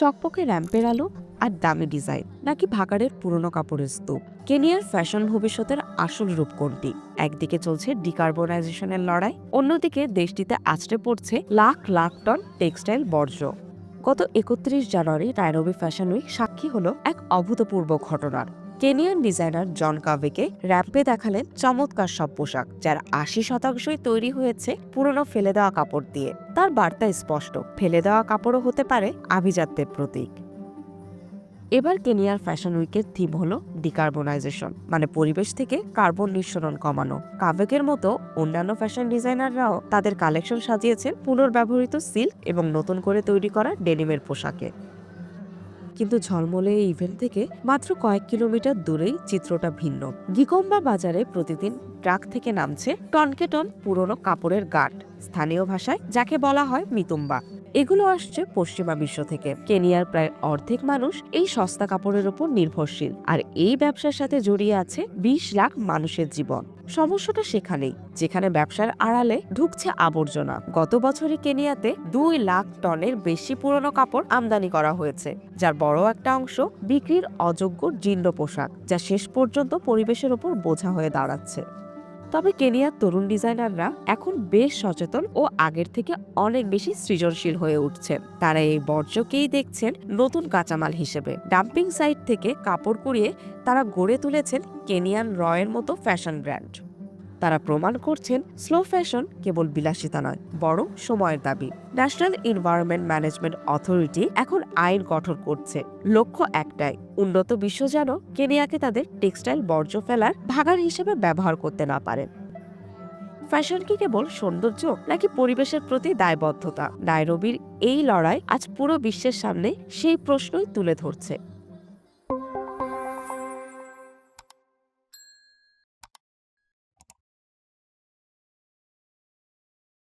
চকপকে র্যাম্পের আলো আর দামি ডিজাইন, নাকি ভাগাড়ের পুরনো কাপড়ের স্তূপ? কেনিয়ার ফ্যাশন ভবিষ্যতের আসল রূপ কোনটি? একদিকে চলছে ডিকার্বনাইজেশনের লড়াই, অন্যদিকে দেশটিতে আছড়ে পড়ছে লাখ লাখ টন টেক্সটাইল বর্জ্য। গত একত্রিশ জানুয়ারি নাইরবি ফ্যাশন উইক সাক্ষী হলো এক অভূতপূর্ব ঘটনার। কেনিয়ান ডিজাইনার জন কাভেকে র্যাম্পে দেখালেন চমৎকার সব পোশাক, যার আশি শতাংশই তৈরি হয়েছে পুরনো ফেলে দেওয়া কাপড় দিয়ে। তার বার্তা স্পষ্ট, ফেলে দেওয়া কাপড়ও হতে পারে আভিজাত্যের প্রতীক। এবার কেনিয়ার ফ্যাশন উইকের থিম হলো ডিকার্বনাইজেশন মানে পরিবেশ থেকে কার্বন নিঃসরণ কমানো। কাভেকের মতো অন্যান্য ফ্যাশন ডিজাইনাররাও তাদের কালেকশন সাজিয়েছেন পুনর্ব্যবহৃত সিল্ক এবং নতুন করে তৈরি করা ডেনিমের পোশাকে। কিন্তু ঝলমলে এই ইভেন্ট থেকে মাত্র কয়েক কিলোমিটার দূরেই চিত্রটা ভিন্ন। গিকম্বা বাজারে প্রতিদিন ট্রাক থেকে নামছে টনকে টন পুরনো কাপড়ের গাঠ স্থানীয় ভাষায় যাকে বলা হয় মিতুম্বা। এগুলো আসছে পশ্চিমা বিশ্ব থেকে। কেনিয়ার প্রায় অর্ধেক মানুষ এই সস্তা কাপড়ের উপর নির্ভরশীল। আর এই ব্যবসার সাথে জড়িয়ে আছে বিশ লাখ মানুষের জীবন। সমস্যাটা সেখানেই, যেখানে ব্যবসার আড়ালে ঢুকছে আবর্জনা। গত বছরে কেনিয়াতে দুই লাখ টনের বেশি পুরনো কাপড় আমদানি করা হয়েছে, যার বড় একটা অংশ বিক্রির অযোগ্য জীর্ণ পোশাক, যা শেষ পর্যন্ত পরিবেশের ওপর বোঝা হয়ে দাঁড়াচ্ছে। তবে কেনিয়ার তরুণ ডিজাইনাররা এখন বেশ সচেতন ও আগের থেকে অনেক বেশি সৃজনশীল হয়ে উঠছে। তারা এই বর্জ্যকেই দেখছেন নতুন কাঁচামাল হিসেবে। ডাম্পিং সাইট থেকে কাপড় কুড়িয়ে তারা গড়ে তুলেছেন কেনিয়ান রয়ের মতো ফ্যাশন ব্র্যান্ড। তারা প্রমাণ করছেন স্লো ফ্যাশন কেবল বিলাসিতা নয়, বরং সময়ের দাবি। ন্যাশনাল এনভায়রনমেন্ট ম্যানেজমেন্ট অথরিটি এখন আইন গঠন করছে। লক্ষ্য একটাই, উন্নত বিশ্ব যেন কেনিয়াকে তাদের টেক্সটাইল বর্জ্য ফেলার ভাগার হিসেবে ব্যবহার করতে না পারে। ফ্যাশন কি কেবল সৌন্দর্য, নাকি পরিবেশের প্রতি দায়বদ্ধতা? নাইরবির এই লড়াই আজ পুরো বিশ্বের সামনে সেই প্রশ্নই তুলে ধরছে।